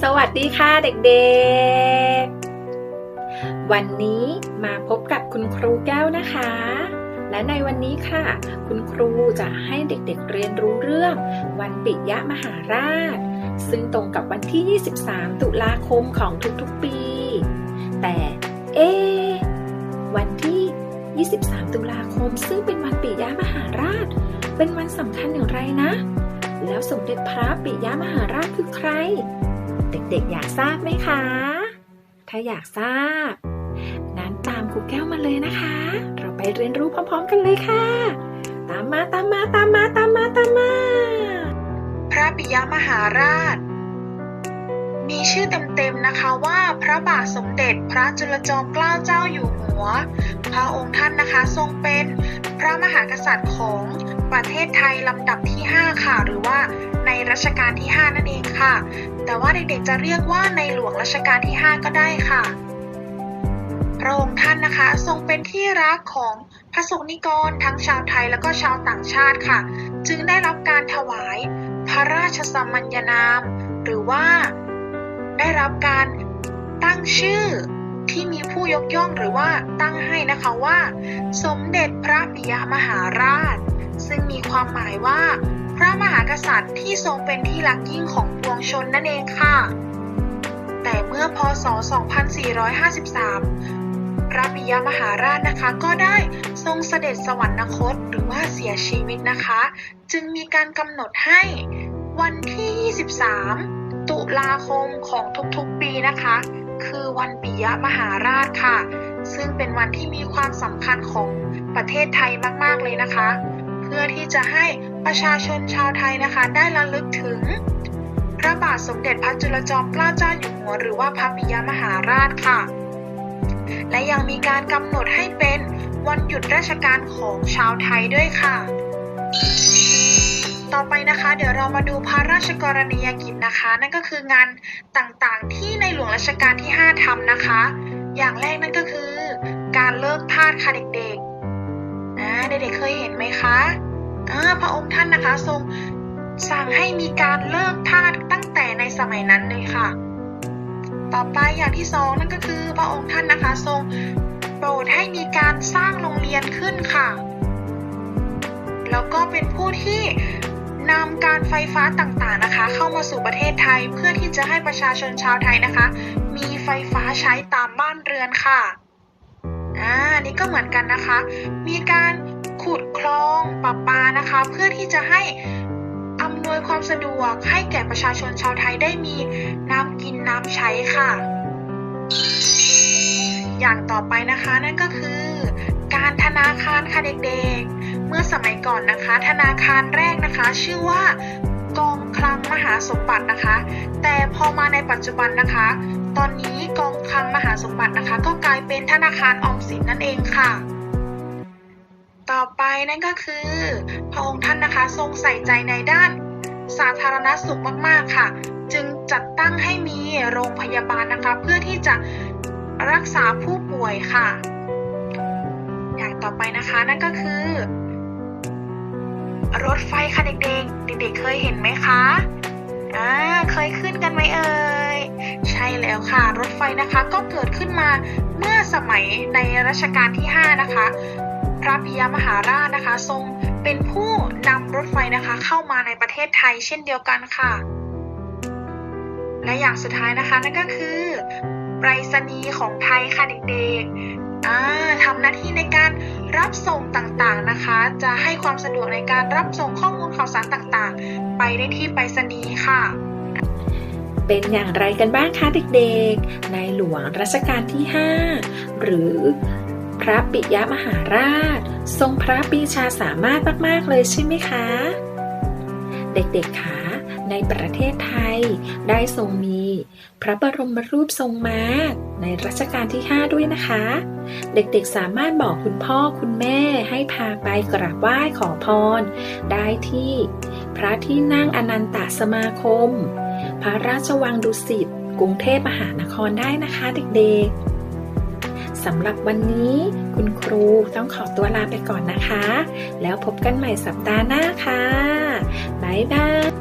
สวัสดีค่ะเด็กๆ วันนี้มาพบกับคุณครูแก้วนะคะ และในวันนี้ค่ะ คุณครูจะให้เด็กๆเรียนรู้เรื่อง วันปิยมหาราช ซึ่งตรงกับวันที่ 23 ตุลาคมของทุกๆปี แต่เอ๊วันที่ 23 ตุลาคม ซึ่งเป็นวันปิยมหาราช เป็นวันสำคัญอย่างไรนะ แล้วสมเด็จพระปิยมหาราชคือใคร เด็กๆ อยากทราบไหมคะ ถ้าอยากทราบ นั้นตามครูแก้วมาเลยนะคะ เราไปเรียนรู้พร้อม ๆ กันเลยค่ะ ตามมาตามมาตามมาตามมาตามมา พระปิยมหาราช มีชื่อเต็มๆนะคะว่าพระบาทสมเด็จพระจุลจอมเกล้าเจ้าอยู่หัว พระองค์ท่านนะคะทรงเป็นพระมหากษัตริย์ของประเทศไทยลำดับที่ 5 ค่ะ หรือว่าในรัชกาลที่ 5 นั่นเองค่ะ แต่ว่าเด็กๆจะเรียกว่าในหลวงรัชกาลที่ 5 ก็ได้ค่ะพระองค์ท่านนะคะ ทรงเป็นที่รักของพระสงฆ์นิกรทั้งชาวไทยแล้วก็ชาวต่างชาติค่ะ จึงได้รับการถวายพระราชสมัญญนาม หรือว่าได้รับการตั้งชื่อ ที่มีผู้ยกย่องหรือว่าตั้งให้นะคะว่า สมเด็จพระปิยมหาราช ซึ่งมีความหมายว่า พระมหากษัตริย์ที่ทรงเป็นที่รักยิ่งของปวงชนนั่นเองค่ะ แต่เมื่อพศ 2453พระปิยมหาราชนะคะก็ได้ทรงเสด็จสวรรคตหรือว่าเสียชีวิตนะคะ จึงมีการกำหนดให้วันที่ 23 ตุลาคมของทุกๆปีนะคะ คือวันปิยมหาราชค่ะ ซึ่งเป็นวันที่มีความสำคัญของประเทศไทยมากๆเลยนะคะ เพื่อที่จะให้ประชาชนชาวไทยนะคะได้ระลึกถึง พระบาทสมเด็จพระจุลจอมเกล้าเจ้าอยู่หัวหรือว่าพระปิยมหาราชค่ะ และยังมีการกำหนดให้เป็นวันหยุดราชการของชาวไทยด้วยค่ะ ต่อไปนะคะ เดี๋ยวเรามาดูพระราชกรณียกิจนะคะ นั่นก็คืองานต่างๆที่น หลวงรัชกาลที่ 5ทำนะคะ อย่างแรกนั่นก็คือ การเลิกทาสค่ะเด็กๆนะเด็กๆเคยเห็นไหมคะพระองค์ท่านนะคะทรงสั่งให้มีการเลิกทาสตั้งแต่ในสมัยนั้นเลยค่ะ ต่อไปอย่างที่สองนั่นก็คือพระองค์ท่านนะคะทรงโปรดให้มีการสร้างโรงเรียนขึ้นค่ะ แล้วก็เป็นผู้ที่ นำการไฟฟ้าต่างๆนะคะ เข้ามาสู่ประเทศไทยเพื่อที่จะให้ประชาชนชาวไทยนะคะ มีไฟฟ้าใช้ตามบ้านเรือนค่ะอ่านี่ก็เหมือนกันนะคะ มีการขุดคลองประปานะคะ เพื่อที่จะให้อำนวยความสะดวกให้แก่ประชาชนชาวไทยได้มีน้ำกินน้ำใช้ค่ะ อย่างต่อไปนะคะนั่นก็คือ การธนาคารค่ะเด็กๆ มื่อสมัยก่อนนะคะ ธนาคารแรกนะคะ ชื่อว่ากองคลังมหาสมบัตินะคะ แต่พอมาในปัจจุบันนะคะ ตอนนี้กองคลังมหาสมบัตินะคะ ก็กลายเป็นธนาคารออมสินนั่นเองค่ะต่อไปนั่นก็คือ พระองค์ท่านนะคะทรงใส่ใจในด้านสาธารณสุขมากๆค่ะ จึงจัดตั้งให้มีโรงพยาบาลนะคะ เพื่อที่จะรักษาผู้ป่วยค่ะ อย่างต่อไปนะคะนั่นก็คือ รถไฟค่ะเด็กๆ เด็กๆเคยเห็นไหมคะอ่าเคยขึ้นกันไหมเอ่ย ใช่แล้วค่ะ รถไฟนะคะก็เกิดขึ้นมาเมื่อสมัยในรัชกาลที่ 5 นะคะ พระปิยมหาราชนะคะ ทรงเป็นผู้นำรถไฟนะคะเข้ามาในประเทศไทยเช่นเดียวกันค่ะ และอย่างสุดท้ายนะคะนั่นก็คือไปรษณีย์ของไทยค่ะเด็กๆ ทำหน้าที่ในการรับส่งต่างๆนะคะ จะให้ความสะดวกในการรับส่งข้อมูลข่าวสารต่างๆ ไปได้ที่ไปรษณีย์ค่ะ เป็นอย่างไรกันบ้างคะเด็กๆ ในหลวงรัชกาลที่ 5 หรือพระปิยมหาราช ทรงพระปีชาสามารถมากๆเลยใช่ไหมคะ เด็กๆคะ ในประเทศไทย ได้ทรงมี พระบรมรูปทรงม้าในรัชกาลที่ 5 ด้วยนะคะ เด็กๆสามารถบอกคุณพ่อคุณแม่ให้พาไปกราบไหว้ขอพร ได้ที่ พระที่นั่งอนันตสมาคม พระราชวังดุสิตกรุงเทพมหานครได้นะคะเด็กๆสำหรับวันนี้คุณครูต้องขอตัวลาไปก่อนนะคะ แล้วพบกันใหม่สัปดาห์หน้าค่ะ บ๊ายบาย